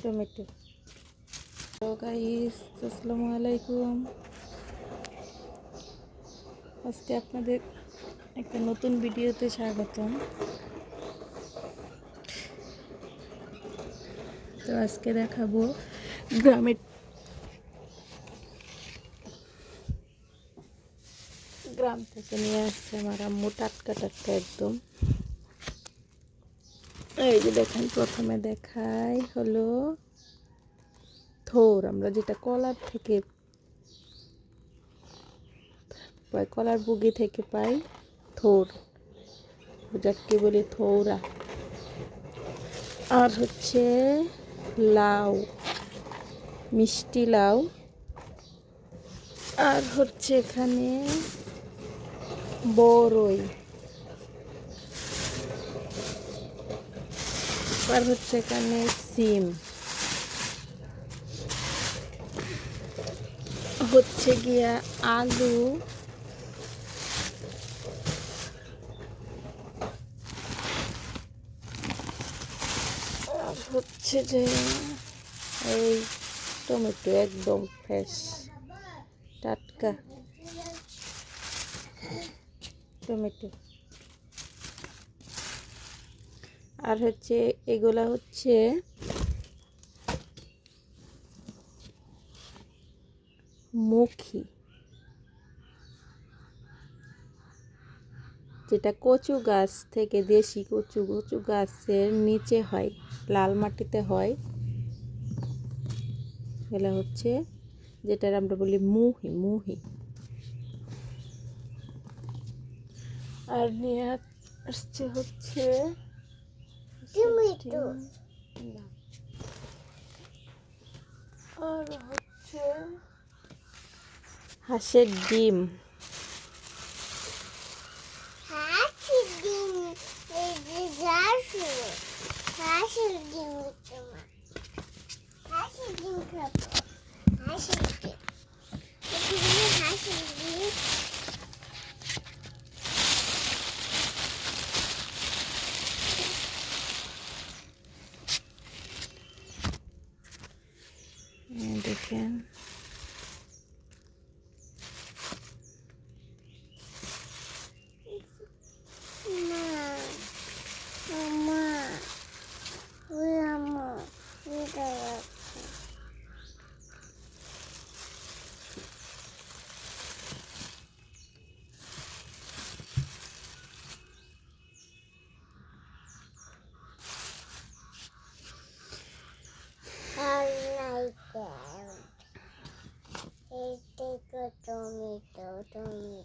Tomato তো guys আসসালামু আলাইকুম আজকে আপনাদের একটা নতুন ভিডিওতে স্বাগতম। তো আজকে দেখাবো গ্রামের গ্রাম থেকে নিয়ে আসছে আমার আম্মু টাটকা টাটকা একদম। এই যে দেখেন, প্রথমে দেখাই হলো থোর। আমরা যেটা কলার থেকে কলার বুগি থেকে পাই থোর। যাকে বলি থৌরা। আর হচ্ছে লাউ, মিষ্টি লাউ। আর হচ্ছে এখানে বড়ই আর হচ্ছে এখানে সিম। হচ্ছে গিয়া আলু। হচ্ছে যে এই টমেটো একদম ফ্রেশ টাটকা। টমেটো। আর হচ্ছে এগুলা হচ্ছে মুখী, যেটা কচু গাছ থেকে দেশি কচু কচু গাছের নিচে হয়, লাল মাটিতে হয়। এগুলা হচ্ছে যেটার আমরা বলি মুহি মুহি। আর নিয়ে আসছে হচ্ছে টমেটো। আর হচ্ছে হাঁসের ডিম হাসি ডিম এই যে যাসু হাসি ডিম তোমার হাসি ডিম খাব হাসি ডিম এখানে again. 그 좀이 또 좀이